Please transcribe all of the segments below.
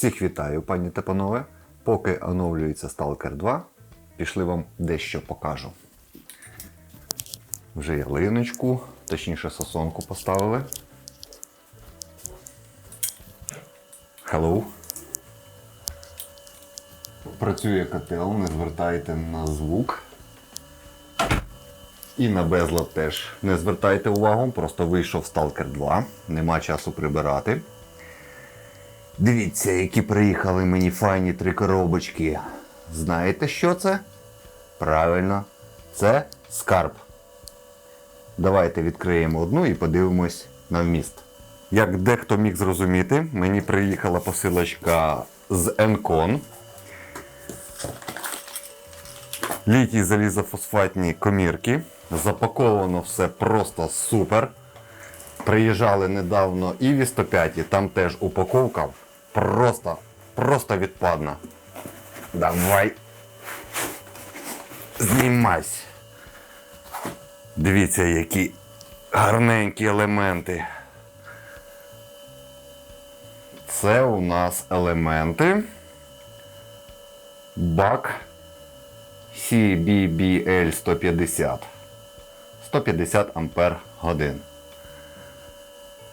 Всіх вітаю, пані та панове. Поки оновлюється Stalker 2, пішли вам дещо покажу. Вже ялиночку, точніше сосонку поставили. Hello. Працює котел, не звертайте на звук. І на безлад теж не звертайте увагу, просто вийшов Stalker 2, нема часу прибирати. Дивіться, які приїхали мені файні три коробочки. Знаєте, що це? Правильно, це скарб. Давайте відкриємо одну і подивимось на вміст. Як дехто міг зрозуміти, мені приїхала посилочка з Encon. Літій залізофосфатні комірки. Запаковано все просто супер. Приїжджали недавно і в 105, там теж упаковка просто, просто відпадна. Давай. Знімайся. Дивіться, які гарненькі елементи. Це у нас елементи. Бак CBBL 150. 150 ампер годин.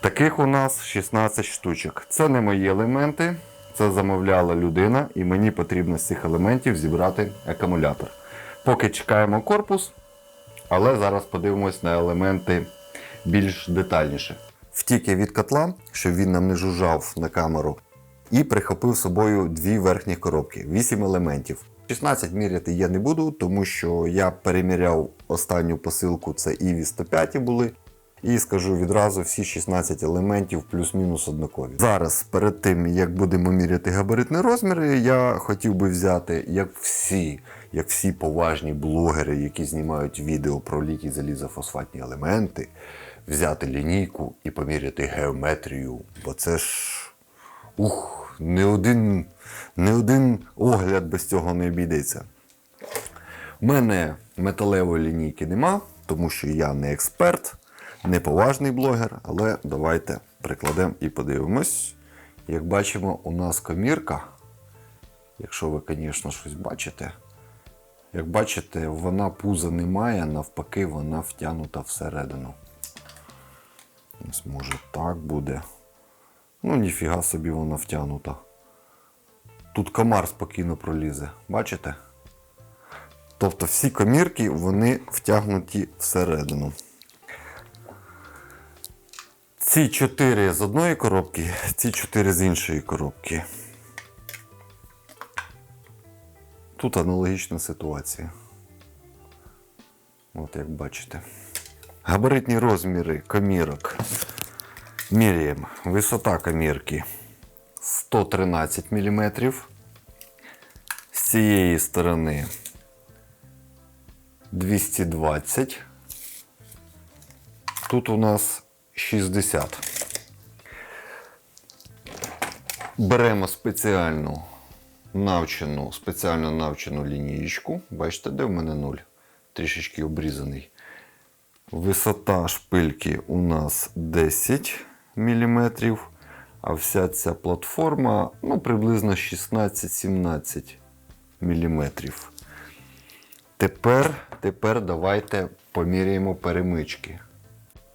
Таких у нас 16 штучок. Це не мої елементи, це замовляла людина, і мені потрібно з цих елементів зібрати акумулятор. Поки чекаємо корпус, але зараз подивимось на елементи більш детальніше. Втік я від котла, щоб він нам не жужжав на камеру, і прихопив з собою дві верхні коробки, 8 елементів. 16 міряти я не буду, тому що я переміряв останню посилку, це Іві 105 були. І скажу відразу, всі 16 елементів плюс-мінус однакові. Зараз, перед тим як будемо міряти габаритні розміри, я хотів би взяти, як всі, як всі поважні блогери, які знімають відео про літій залізофосфатні елементи, взяти лінійку і поміряти геометрію. Бо це ж ух, не один, не один огляд без цього не обійдеться. У мене металевої лінійки нема, тому що я не експерт, не поважний блогер, але давайте прикладемо і подивимось. Як бачимо, у нас комірка, якщо ви, звісно, щось бачите. Як бачите, вона пуза не має, навпаки, вона втягнута всередину. Може так буде. Ну, ніфіга собі вона втягнута. Тут комар спокійно пролізе. Бачите? Тобто всі комірки вони втягнуті всередину. Ці чотири з одної коробки, ці чотири з іншої коробки. Тут аналогічна ситуація. От як бачите. Габаритні розміри комірок. Міряємо. Висота комірки 113 мм. З цієї сторони 220. Тут у нас 60. Беремо спеціальну навчену, спеціально навчену лінієчку. Бачите, де в мене нуль? Трішечки обрізаний. Висота шпильки у нас 10 мм, а вся ця платформа ну, приблизно 16-17 мм. Тепер, тепер давайте поміряємо перемички.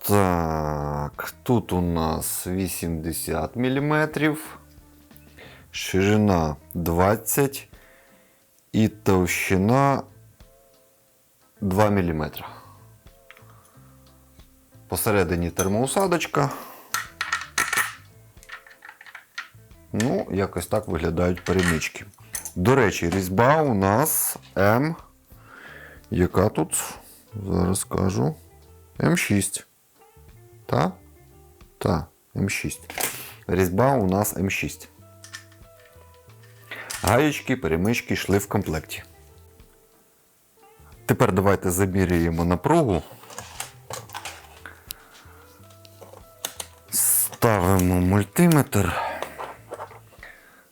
Так, тут у нас 80 мм, ширина 20 і товщина 2 мм. Посередині термоусадочка. Ну, якось так виглядають перемички. До речі, різьба у нас М. Яка тут? Зараз скажу. М6. Та? Та, М6. Різьба у нас М6. Гаєчки, перемички йшли в комплекті. Тепер давайте заміряємо напругу. Ставимо мультиметр.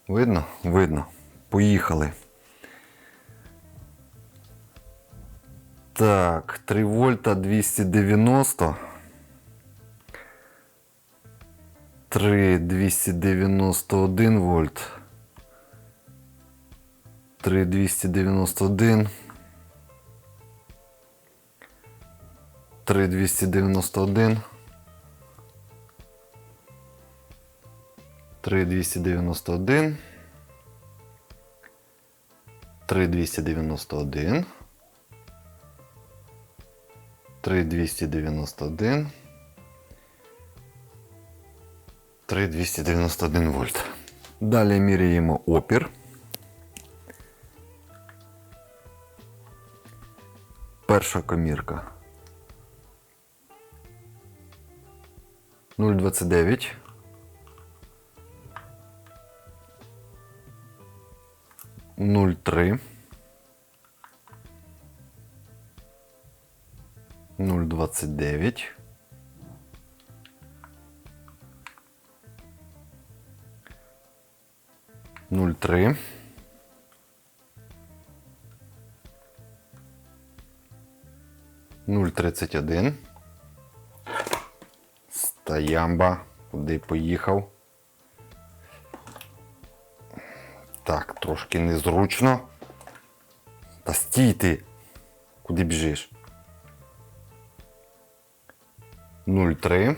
Видно? Видно. Поїхали. Так, 3 вольта 290. 3 291 вольт. 3291. 3291. 3291. 3291. 3291. 3291 вольт. Далі міряємо опір. Перша комірка. 0,29. Нуль три. Нуль двадцать девять. Нуль три. Нуль тридцять один. Стоямба. Куди поїхав? Так, трошки незручно. Та стій ти. Куди біжиш? 0,3.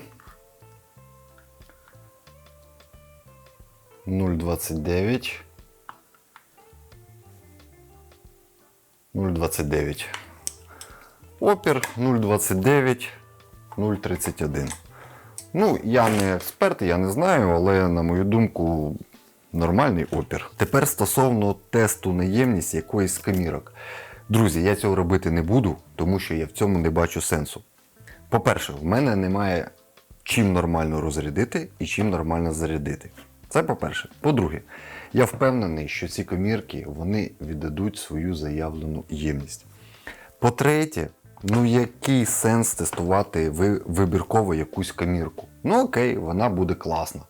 0,29. 0,29. Опір 0,29, 0,31. Ну, я не експерт, я не знаю, але на мою думку, нормальний опір. Тепер стосовно тесту наємність якоїсь камірок. Друзі, я цього робити не буду, тому що я в цьому не бачу сенсу. По-перше, в мене немає чим нормально розрядити і чим нормально зарядити. Це по-перше. По-друге, я впевнений, що ці комірки вони віддадуть свою заявлену ємність. По-третє, ну який сенс тестувати вибірково якусь комірку? Ну окей, вона буде класна.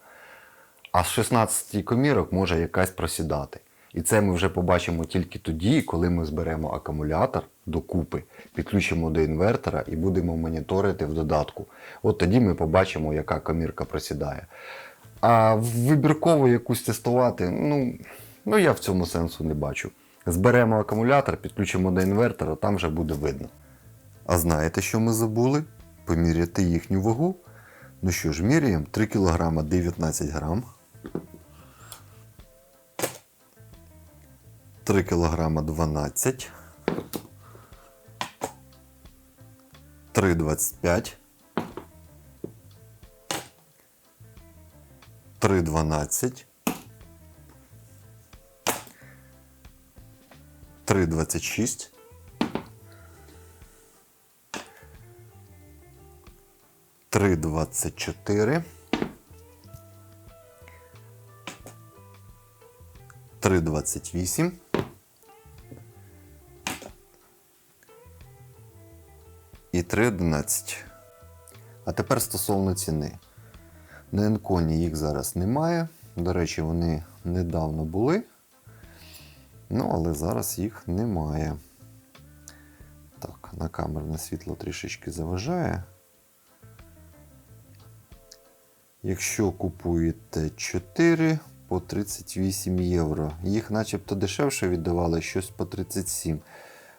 А з 16 комірок може якась просідати. І це ми вже побачимо тільки тоді, коли ми зберемо акумулятор докупи, підключимо до інвертора і будемо моніторити в додатку. От тоді ми побачимо, яка комірка просідає. А вибірково якусь тестувати, ну, ну я в цьому сенсу не бачу. Зберемо акумулятор, підключимо до інвертора, там вже буде видно. А знаєте, що ми забули? Поміряти їхню вагу. Ну що ж, міряємо 3 кг 19 грам. 3 кг 12. 3,25. 3,12. 3,26. 3,24. 3,28. І 3,11. А тепер стосовно ціни. На Енконі їх зараз немає. До речі, вони недавно були. Ну, але зараз їх немає. Так, на камерне світло трішечки заважає. Якщо купуєте 4 по 38 євро, їх начебто дешевше віддавали щось по 37.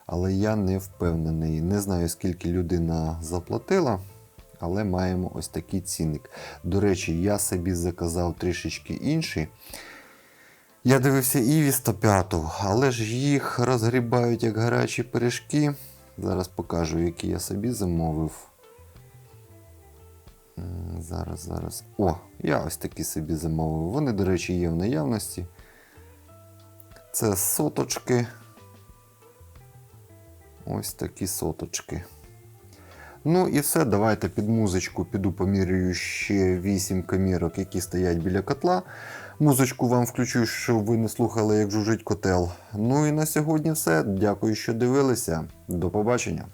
Але я не впевнений. Не знаю, скільки людина заплатила, але маємо ось такий цінник. До речі, я собі заказав трішечки інший. Я дивився Іві 105, але ж їх розгрібають як гарячі пиріжки. Зараз покажу, які я собі замовив. Зараз, зараз. О, я ось такі собі замовив. Вони, до речі, є в наявності. Це соточки. Ось такі соточки. Ну і все, давайте під музичку піду помірюю ще 8 камірок, які стоять біля котла. Музичку вам включу, щоб ви не слухали, як жужить котел. Ну і на сьогодні все. Дякую, що дивилися. До побачення.